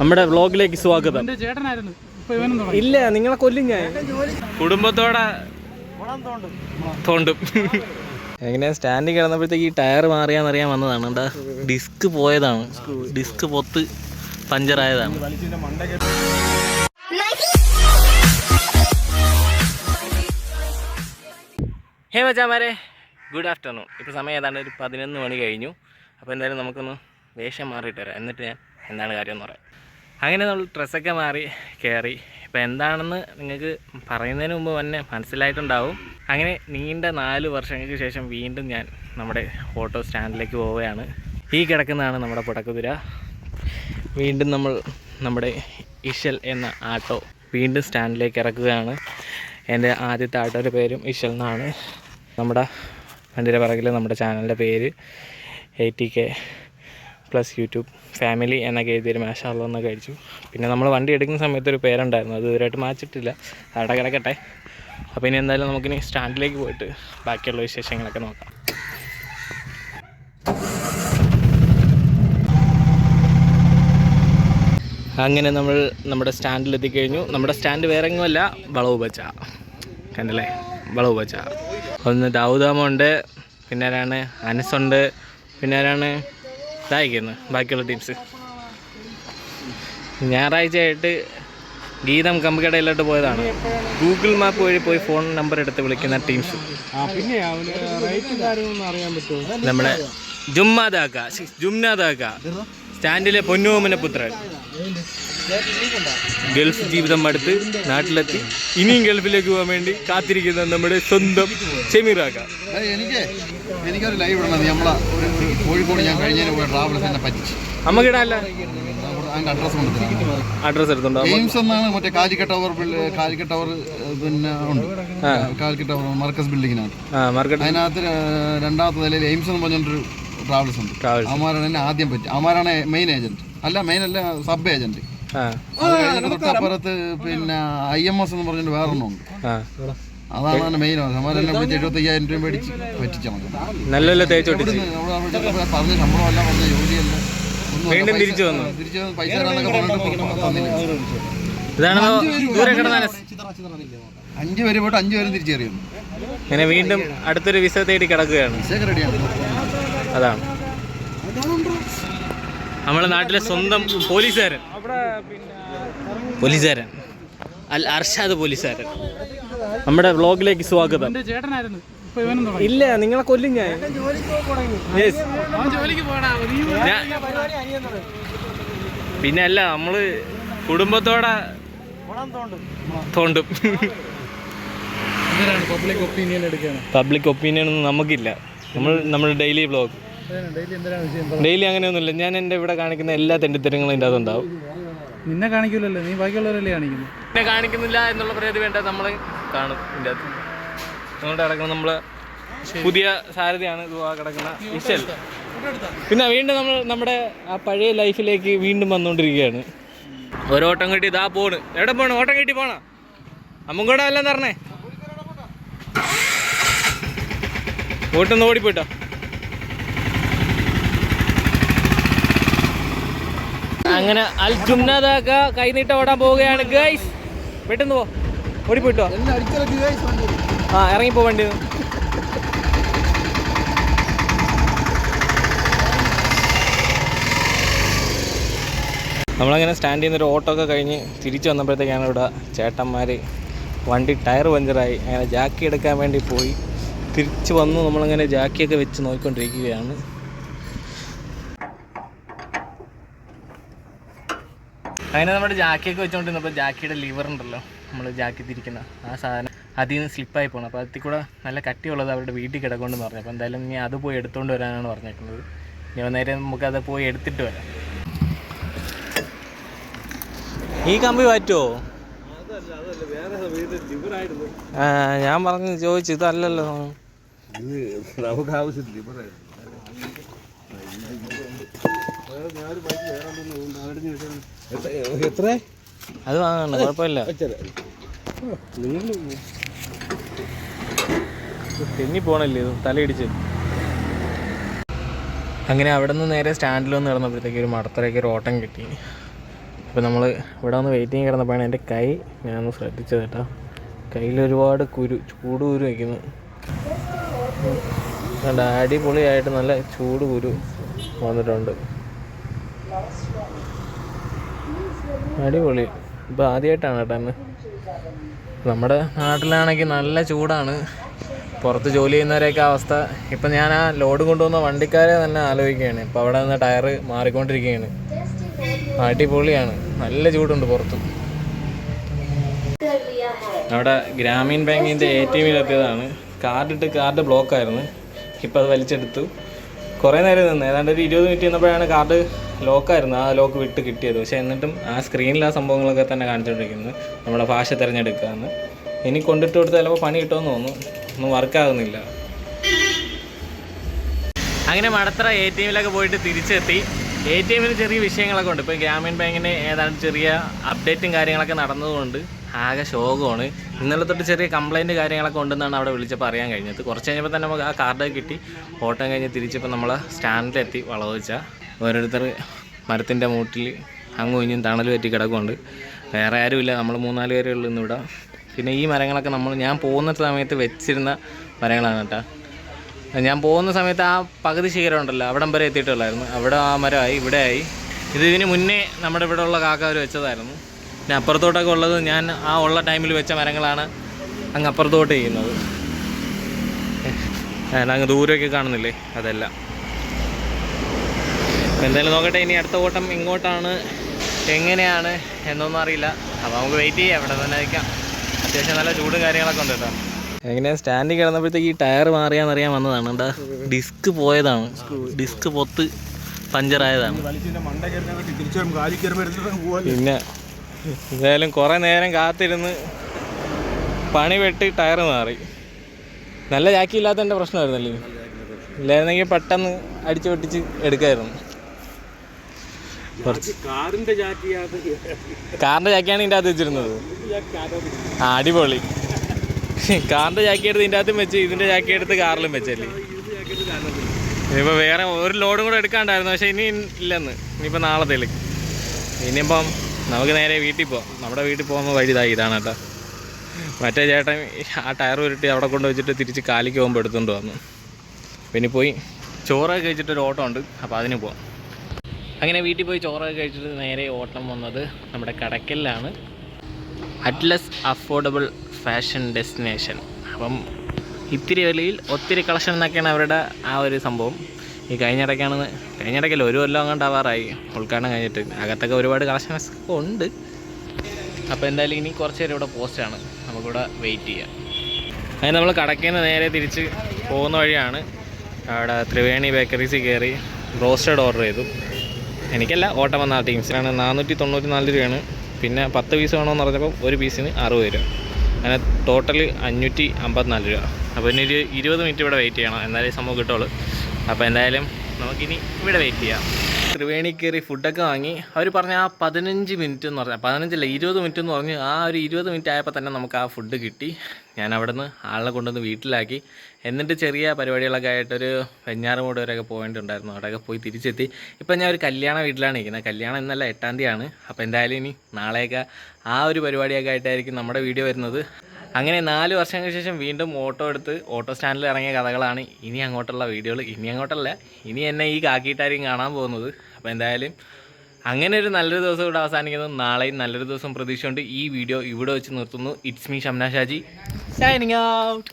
നമ്മുടെ വ്ളോഗിലേക്ക് സ്വാഗതം. ഇല്ല നിങ്ങളെ കൊല്ലും ഞാൻ. കുടുംബത്തോടെ തോണ്ടും. എങ്ങനെ സ്റ്റാൻഡിൽ കിടന്നപ്പോഴത്തേക്ക് ഈ ടയർ മാറിയാന്നറിയാൻ വന്നതാണ്. എന്താ ഡിസ്ക് പോയതാണ്. ഡിസ്ക് പൊത്ത് പഞ്ചറായതാണ്. ഹേ മച്ചാമാരെ ഗുഡ് ആഫ്റ്റർനൂൺ. ഇപ്പോൾ സമയം ഏതാണ്ട് ഒരു പതിനൊന്ന് മണി കഴിഞ്ഞു. അപ്പോൾ എന്തായാലും നമുക്കൊന്ന് വേഷം മാറിയിട്ട് വരാം. എന്നിട്ട് ഞാൻ എന്താണ് കാര്യം എന്ന് പറയാം. അങ്ങനെ നമ്മൾ ഡ്രസ്സൊക്കെ മാറി കയറി. ഇപ്പോൾ എന്താണെന്ന് നിങ്ങൾക്ക് പറയുന്നതിന് മുമ്പ് തന്നെ മനസ്സിലായിട്ടുണ്ടാവും. അങ്ങനെ നീണ്ട നാല് വർഷങ്ങൾക്ക് ശേഷം വീണ്ടും ഞാൻ നമ്മുടെ ഓട്ടോ സ്റ്റാൻഡിലേക്ക് പോവുകയാണ്. ഈ കിടക്കുന്നതാണ് നമ്മുടെ പുടക്കുതിര. വീണ്ടും നമ്മൾ നമ്മുടെ ഇഷൽ എന്ന ആട്ടോ വീണ്ടും സ്റ്റാൻഡിലേക്ക് ഇറക്കുകയാണ്. എന്റെ ആദ്യത്തെ ആട്ടോയുടെ പേരും ഇഷൽ എന്നാണ്. നമ്മുടെ വണ്ടിയുടെ പിറകിൽ നമ്മുടെ ചാനലിന്റെ പേര് eighty K plus YouTube family എന്നൊക്കെ എഴുതിയൊരു മാഷാല്ലോ എന്നൊക്കെ അടിച്ചു പിന്നെ നമ്മൾ വണ്ടി എടുക്കുന്ന സമയത്ത് ഒരു പേരുണ്ടായിരുന്നു. അത് ഇതുവരെയായിട്ട് മാച്ചിട്ടില്ല അവിടെ കിടക്കട്ടെ. അപ്പോൾ ഇനി എന്തായാലും നമുക്കിനി സ്റ്റാൻഡിലേക്ക് പോയിട്ട് ബാക്കിയുള്ള വിശേഷങ്ങളൊക്കെ നോക്കാം. അങ്ങനെ നമ്മൾ നമ്മുടെ സ്റ്റാൻഡിൽ എത്തിക്കഴിഞ്ഞു നമ്മുടെ സ്റ്റാൻഡ് വേറെ എങ്ങുമല്ല വളവ് പച്ച കണ്ടല്ലേ? വളവ് പച്ച ഒന്ന് ദാവുദാമുണ്ട് പിന്നെ ആരാണ് അനസുണ്ട് പിന്നെ ആരാണ് ഇതായിരിക്കുന്നു ബാക്കിയുള്ള ടീംസ് ഞായറാഴ്ചയായിട്ട് ഗീതം കമ്പുകടയിലോട്ട് പോയതാണ്. ഗൂഗിൾ മാപ്പ് വഴി പോയി ഫോൺ നമ്പർ എടുത്ത് വിളിക്കുന്ന ടീംസ് പിന്നെ നമ്മുടെ ജുമ്മാദാക്ക ശ്ശി, ജുംനാദാക്ക സ്റ്റാൻഡിലെ പൊന്നോമന പുത്രൻ. ഗൾഫ് ജീവിതം അടുത്ത് നാട്ടിലെത്തി. ഇനിയും ഗൾഫിലേക്ക് പോകാൻ വേണ്ടി കാത്തിരിക്കുന്ന നമ്മുടെ സ്വന്തം ഷെമീറാക്ക ഏയ് എനിക്ക് എനിക്കൊരു ലൈവ് ഇടണം നമ്മളെ ഒരു കോഴിക്കോട് ഞാൻ ട്രാവൽസ് എന്നെ പറ്റിച്ചു. അമ്മക്കിടല്ല അഡ്രസ് എടുത്തുണ്ടോ എയിംസ് എന്നാണ് മറ്റേ കാലിക്കറ്റ് ടവർ കാലിക്കറ്റ് ടവർ പിന്നെ ഉണ്ട്. കാലിക്കറ്റ് ടവർ മർക്കസ് ബിൽഡിങ്ങിനകത്ത് അതിനകത്ത് രണ്ടാമത്തെ നിലയിൽ എയിംസ് എന്ന് പറഞ്ഞൊരു ട്രാവൽസ് ഉണ്ട്. അവന്മാരാണ് എന്നെ ആദ്യം പറ്റി അവന്മാരാണ് മെയിൻ ഏജന്റ് അല്ല മെയിൻ അല്ല സബ് ഏജന്റ് തൊട്ടപ്പുറത്ത് പിന്നെ ഐ എം എസ് എന്ന് പറഞ്ഞിട്ട് വേറൊന്നുണ്ട് ആ. അതാണ് മെയിൻ അവന്മാരെന്നെ വിളിച്ച് എഴുപത്തി അയ്യായിരം രൂപ മേടിച്ച് പറ്റിച്ച നല്ല തേച്ച് പറഞ്ഞ ശമ്പളമല്ല പറഞ്ഞ ജോലിയല്ല വീണ്ടും തിരിച്ചു വന്നു. തിരിച്ചു വന്ന് പൈസ തരാന്നൊക്കെ പറഞ്ഞിട്ട് തന്നില്ല. ഇതാണ് ദൂരെ കിടന്ന അഞ്ച് പേര് പോയിട്ട് അഞ്ച് പേരും തിരിച്ചറിയുന്നു ഇങ്ങനെ വീണ്ടും അടുത്തൊരു വിസ തേടി കിടക്കുകയാണ്. റെഡിയാണ് അതാണ്. നമ്മുടെ നാട്ടിലെ സ്വന്തം പോലീസുകാരൻ. പോലീസുകാരൻ. അൽ അർഷാദ് പോലീസുകാരൻ. നമ്മുടെ വ്ളോഗിലേക്ക് സ്വാഗതം. ഇല്ല നിങ്ങളെ കൊല്ലും ഞാൻ. പിന്നെ അല്ല നമ്മൾ കുടുംബത്തോടെ തോണ്ടും. പബ്ലിക് ഒപ്പീനിയൻ പബ്ലിക് ഒപ്പീനിയൻ ഒന്നും നമുക്കില്ല. നമ്മൾ നമ്മൾ ഡെയിലി വ്ളോഗ് ഡെയിലി അങ്ങനെയൊന്നുമില്ല. ഞാൻ എന്റെ ഇവിടെ കാണിക്കുന്ന എല്ലാ തെണ്ടിത്തരങ്ങളും എന്റെ അതുണ്ടാവും നിന്നെ കാണിക്കൂലല്ലോ. നീ ബാക്കിയുള്ളവരല്ലേ കാണിക്കുന്നു? എന്നെ കാണിക്കുന്നില്ല എന്നുള്ള പ്രതി വേണ്ട. നമ്മൾ കാണും ഇതിന്റെ അകത്ത്. നിങ്ങളുടെ കിടക്കുന്ന നമ്മൾ പുതിയ സാരഥിയാണ് കിടക്കുന്ന ഇശൽ പിന്നെ വീണ്ടും നമ്മൾ നമ്മുടെ ആ പഴയ ലൈഫിലേക്ക് വീണ്ടും വന്നുകൊണ്ടിരിക്കുകയാണ്. ഒരു ഓട്ടം കെട്ടി ഇതാ പോണ്. എവിടെ പോണ്? ഓട്ടം കെട്ടി പോണ? അമ്മും കൂടെ വല്ലതും തരണേ? ഓട്ടൊന്ന് ഓടിപ്പോയിട്ടോ അങ്ങനെ അൽ ജുംനാദാക്ക കൈനീട്ട ഓടാൻ പോവുകയാണ് ഗൈസ് പെട്ടെന്ന് പോ. ഓടിപ്പോയിട്ടോ ആ ഇറങ്ങിപ്പോ വണ്ടി. നമ്മളങ്ങനെ സ്റ്റാൻഡ് ചെയ്യുന്നൊരു ഓട്ടോ ഒക്കെ കഴിഞ്ഞ് തിരിച്ചു വന്നപ്പോഴത്തേക്കാണ് ഇവിടെ ചേട്ടന്മാർ വണ്ടി ടയർ പഞ്ചറായി. അങ്ങനെ ജാക്കി എടുക്കാൻ വേണ്ടി പോയി. തിരിച്ചു വന്ന്. നമ്മളങ്ങനെ ജാക്കിയൊക്കെ വെച്ച് നോക്കിക്കൊണ്ടിരിക്കുകയാണ്. അങ്ങനെ നമ്മുടെ ജാക്കിയൊക്കെ വെച്ചുകൊണ്ടിരുന്നപ്പോൾ ജാക്കിയുടെ ലിവർ ഉണ്ടല്ലോ. നമ്മൾ ജാക്കി തിരിക്കുന്ന ആ സാധനം അതിൽ നിന്ന് സ്ലിപ്പായി പോകണം അപ്പോൾ അതിൽ കൂടെ നല്ല കട്ടിയുള്ളത് അവരുടെ വീട്ടിൽ കിടക്കുമെന്ന് പറഞ്ഞു. അപ്പോൾ എന്തായാലും ഇനി അത് പോയി എടുത്തുകൊണ്ട് വരാനാണ് പറഞ്ഞേക്കുന്നത്. ഇനി നേരം നമുക്കത് പോയി എടുത്തിട്ട് വരാം. ഈ കമ്പി പറ്റുമോ ഞാൻ പറഞ്ഞു ചോദിച്ചു. ഇതല്ലല്ലോ. നമുക്ക് ആവശ്യത്തില്ല എത്ര അത് വാങ്ങണ്ട കുഴപ്പമില്ല. തെന്നി പോണല്ലേ ഇത്? തലയിടിച്ച്. അങ്ങനെ അവിടെ നിന്ന് നേരെ സ്റ്റാൻഡിൽ വന്ന് കിടന്നപ്പോഴത്തേക്ക് ഒരു മടത്തരയ്ക്ക് ഒരു ഓട്ടം കിട്ടി. അപ്പോൾ നമ്മൾ ഇവിടെ വന്ന് വെയിറ്റിംഗ് കിടന്നപ്പോഴാണ് എന്റെ കൈ ഞാനൊന്ന് ശ്രദ്ധിച്ചത് കേട്ടോ. കയ്യിൽ ഒരുപാട് കുരു ചൂട് കുരു വയ്ക്കുന്നു. കണ്ട അടിപൊളിയായിട്ട് നല്ല ചൂട് കുരു വന്നിട്ടുണ്ട്. അടിപൊളി. ഇപ്പോൾ ആദ്യമായിട്ടാണ് കേട്ടോ നമ്മുടെ നാട്ടിലാണെങ്കിൽ നല്ല ചൂടാണ്. പുറത്ത് ജോലി ചെയ്യുന്നവരെയൊക്കെ അവസ്ഥ. ഇപ്പം ഞാൻ ആ ലോഡ് കൊണ്ടുവന്ന വണ്ടിക്കാരെ തന്നെ ആലോചിക്കുകയാണ്. ഇപ്പം അവിടെ നിന്ന് ടയറ് മാറിക്കൊണ്ടിരിക്കുകയാണ്. അടിപൊളിയാണ്. നല്ല ചൂടുണ്ട് പുറത്ത്. അവിടെ ഗ്രാമീൺ ബാങ്കിന്റെ എ ടി എമ്മിലെത്തിയതാണ് കാർഡ് ഇട്ട് കാർഡ് ബ്ലോക്ക് ആയിരുന്നു ഇപ്പം അത് വലിച്ചെടുത്തു. കുറേ നേരം നിന്ന്. ഏതാണ്ട് ഒരു ഇരുപത് മിനിറ്റ് നിന്നപ്പോഴാണ് കാർഡ് ലോക്കായിരുന്നു ആ ലോക്ക് വിട്ട് കിട്ടിയത്. പക്ഷേ എന്നിട്ടും ആ സ്ക്രീനിൽ ആ സംഭവങ്ങളൊക്കെ തന്നെ കാണിച്ചുകൊണ്ടിരിക്കുന്നത് നമ്മുടെ ഭാഷ തിരഞ്ഞെടുക്കാമെന്ന് ഇനി കൊണ്ടിട്ട് കൊടുത്ത് ചിലപ്പോൾ പണി കിട്ടുമെന്ന് തോന്നുന്നു ഒന്നും വർക്കാകുന്നില്ല അങ്ങനെ മടത്തറ എ ടി എമ്മിലൊക്കെ പോയിട്ട് തിരിച്ചെത്തി. എ ടി എമ്മിൽ ചെറിയ വിഷയങ്ങളൊക്കെ ഉണ്ട്. ഇപ്പോൾ ഗ്രാമീൺ ബാങ്കിന് ഏതാണ്ട് ചെറിയ അപ്ഡേറ്റും കാര്യങ്ങളൊക്കെ നടന്നതുകൊണ്ട് ആകെ ശോകമാണ്. ഇന്നലെ തൊട്ട് ചെറിയ കംപ്ലൈന്റ് കാര്യങ്ങളൊക്കെ ഉണ്ടെന്നാണ് അവിടെ വിളിച്ചപ്പോൾ അറിയാൻ കഴിഞ്ഞത്. കുറച്ച് കഴിഞ്ഞപ്പോൾ തന്നെ നമുക്ക് ആ കാർഡ് കിട്ടി. ഓട്ടം കഴിഞ്ഞ് തിരിച്ചപ്പോൾ നമ്മൾ സ്റ്റാൻഡിലെത്തി വളവച്ച. ഓരോരുത്തർ മരത്തിന്റെ മൂട്ടിൽ അങ്ങും ഇഞ്ഞും തണൽ പറ്റി കിടക്കുന്നുണ്ട്. വേറെ ആരുമില്ല. നമ്മൾ മൂന്നാൽ പേരേ ഉള്ളൂ ഇന്നിവിടെ പിന്നെ ഈ മരങ്ങളൊക്കെ നമ്മൾ ഞാൻ പോകുന്ന സമയത്ത് വെച്ചിരുന്ന മരങ്ങളാണ് കേട്ടോ. ഞാൻ പോകുന്ന സമയത്ത് ആ പകുതി ശിഖരം ഉണ്ടല്ലോ. അവിടം വരെ എത്തിയിട്ടുള്ളായിരുന്നു. അവിടെ ആ മരമായി ഇവിടെ ആയി ഇത് ഇതിന് മുന്നേ നമ്മുടെ ഇവിടെ ഉള്ള കാക്കവർ വെച്ചതായിരുന്നു. പിന്നെ അപ്പുറത്തോട്ടൊക്കെ ഉള്ളത് ഞാൻ ആ ഉള്ള ടൈമിൽ വെച്ച മരങ്ങളാണ് അങ്ങ് അപ്പുറത്തോട്ട് ചെയ്യുന്നത്. അങ്ങ് ദൂരമൊക്കെ കാണുന്നില്ലേ? അതെല്ലാം. അപ്പോൾ എന്തായാലും നോക്കട്ടെ ഇനി അടുത്ത ഓട്ടം ഇങ്ങോട്ടാണ് എങ്ങനെയാണ് എന്നൊന്നും അറിയില്ല. അപ്പോൾ നമുക്ക് വെയിറ്റ് ചെയ്യാം ഇവിടെ തന്നെ നിൽക്കാം. അത്യാവശ്യം നല്ല ചൂടും കാര്യങ്ങളൊക്കെ ഉണ്ട് കേട്ടോ. എങ്ങനെ സ്റ്റാൻഡിൽ കിടന്നപ്പോഴത്തേക്ക് ഈ ടയർ മാറിയാന്നറിയാൻ വന്നതാണ്. എന്താ ഡിസ്ക് പോയതാണ്. ഡിസ്ക് പൊത്ത് പഞ്ചറായതാണ്. പിന്നെ എന്തായാലും കുറേ നേരം കാത്തിരുന്ന് പണി വെട്ടി ടയർ മാറി. നല്ല ജാക്കി ഇല്ലാത്തതിന്റെ പ്രശ്നമായിരുന്നല്ലേ? ഇല്ലായിരുന്നെങ്കിൽ പെട്ടെന്ന് അടിച്ചു പൊട്ടിച്ച് എടുക്കായിരുന്നു. കുറച്ച് കാറിന്റെ കാറിന്റെ ജാക്കിയാണ് ഇതിന്റെ അകത്ത് വെച്ചിരുന്നത്. ആ അടിപൊളി. കാറിന്റെ ജാക്കി എടുത്ത് ഇതിന്റെ അകത്തും വെച്ച് ഇതിന്റെ ജാക്കി എടുത്ത് കാറിലും വെച്ചല്ലേ? ഇനിയിപ്പോൾ വേറെ ഒരു ലോഡും കൂടെ എടുക്കാണ്ടായിരുന്നു പക്ഷെ ഇനി ഇല്ലെന്ന്. ഇനിയിപ്പോൾ നാളത്തേക്ക് ഇനിയിപ്പം നമുക്ക് നേരെ വീട്ടിൽ പോവാം. നമ്മുടെ വീട്ടിൽ പോകുന്ന വഴി ഇതാ ഇതാണ് കേട്ടോ. മറ്റേ ചേട്ടൻ ആ ടയർ ഉരുട്ടി അവിടെ കൊണ്ട് വെച്ചിട്ട് തിരിച്ച് കാലിക്ക് പോകുമ്പോൾ എടുത്തുകൊണ്ട് വന്നു. പിന്നെ പോയി ചോറൊക്കെ കഴിച്ചിട്ടൊരു ഓട്ടം ഉണ്ട്. അപ്പോൾ അതിന് പോവാം. അങ്ങനെ വീട്ടിൽ പോയി ചോറൊക്കെ കഴിച്ചിട്ട് നേരെ ഓട്ടം വന്നത് നമ്മുടെ കടക്കലിലാണ്. അറ്റ്ലസ് അഫോർഡബിൾ ഫാഷൻ ഡെസ്റ്റിനേഷൻ അപ്പം ഇത്തിരി വിലയിൽ ഒത്തിരി കളക്ഷൻ എന്നൊക്കെയാണ് അവരുടെ ആ ഒരു സംഭവം. ഈ കഴിഞ്ഞിടയ്ക്കാണ് കഴിഞ്ഞിടയ്ക്കല്ല ഒരു കൊല്ലം അങ്ങോട്ട് ആവാറായി ഉദ്ഘാടനം കഴിഞ്ഞിട്ട്. അകത്തൊക്കെ ഒരുപാട് കളക്ഷൻസ് ഒക്കെ ഉണ്ട്. അപ്പോൾ എന്തായാലും ഇനി കുറച്ച് നേരം ഇവിടെ പോസ്റ്റാണ് നമുക്കിവിടെ വെയിറ്റ് ചെയ്യാം. അതിന് നമ്മൾ കടക്കിൽ നിന്ന് നേരെ തിരിച്ച് പോകുന്ന വഴിയാണ്. അവിടെ ത്രിവേണി ബേക്കറീസിൽ കയറി റോസ്റ്റഡ് ഓർഡർ ചെയ്തു. എനിക്കല്ല ഓട്ടം വന്ന ടീംസിനാണ് നാനൂറ്റി തൊണ്ണൂറ്റി നാല് രൂപയാണ്. പിന്നെ പത്ത് പീസ് വേണമെന്ന് പറഞ്ഞപ്പോൾ ഒരു പീസിന് അറുപത് രൂപ. അങ്ങനെ ടോട്ടൽ അഞ്ഞൂറ്റി അമ്പത്തിനാല് രൂപ. അപ്പോൾ ഇനി ഒരു ഇരുപത് മിനിറ്റ് ഇവിടെ വെയിറ്റ് ചെയ്യണം. എന്നാലേ സംഭവം കിട്ടുള്ളൂ. അപ്പോൾ എന്തായാലും നമുക്കിനി ഇവിടെ വെയിറ്റ് ചെയ്യാം. ത്രിവേണി കയറി ഫുഡൊക്കെ വാങ്ങി. അവർ പറഞ്ഞ ആ പതിനഞ്ച് മിനിറ്റ് എന്ന് പറഞ്ഞാൽ പതിനഞ്ചല്ല ഇരുപത് മിനിറ്റ് എന്ന് പറഞ്ഞ് ആ ഒരു ഇരുപത് മിനിറ്റ് ആയപ്പോൾ തന്നെ നമുക്ക് ആ ഫുഡ് കിട്ടി. ഞാൻ അവിടെ നിന്ന് ആളെ കൊണ്ടുവന്ന് വീട്ടിലാക്കി. എന്നിട്ട് ചെറിയ പരിപാടികളൊക്കെ ആയിട്ടൊരു വെഞ്ഞാറുമൂട് വരെയൊക്കെ പോകേണ്ടിണ്ടായിരുന്നു അവിടെയൊക്കെ പോയി തിരിച്ചെത്തി. ഇപ്പം ഞാൻ ഒരു കല്യാണ വീട്ടിലാണ് ഇരിക്കുന്നത്. കല്യാണം ഇന്നല്ല എട്ടാം തീയതിയാണ്. അപ്പോൾ എന്തായാലും ഇനി നാളെയൊക്കെ ആ ഒരു പരിപാടിയൊക്കെ ആയിട്ടായിരിക്കും നമ്മുടെ വീഡിയോ വരുന്നത്. അങ്ങനെ നാല് വർഷങ്ങൾക്ക് ശേഷം വീണ്ടും ഓട്ടോ എടുത്ത് ഓട്ടോ സ്റ്റാൻഡിൽ ഇറങ്ങിയ കഥകളാണ് ഇനി അങ്ങോട്ടുള്ള വീഡിയോകൾ. ഇനി അങ്ങോട്ടല്ല ഇനി എന്നെ ഈ കാക്കിയിട്ടായിരിക്കും കാണാൻ പോകുന്നത്. അപ്പോൾ എന്തായാലും അങ്ങനെ ഒരു നല്ലൊരു ദിവസം ഇവിടെ അവസാനിക്കുന്നു. നാളെയും നല്ലൊരു ദിവസം പ്രതീക്ഷയുണ്ട്. ഈ വീഡിയോ ഇവിടെ വെച്ച് നിർത്തുന്നു. It's me Shamna Shaji. Signing out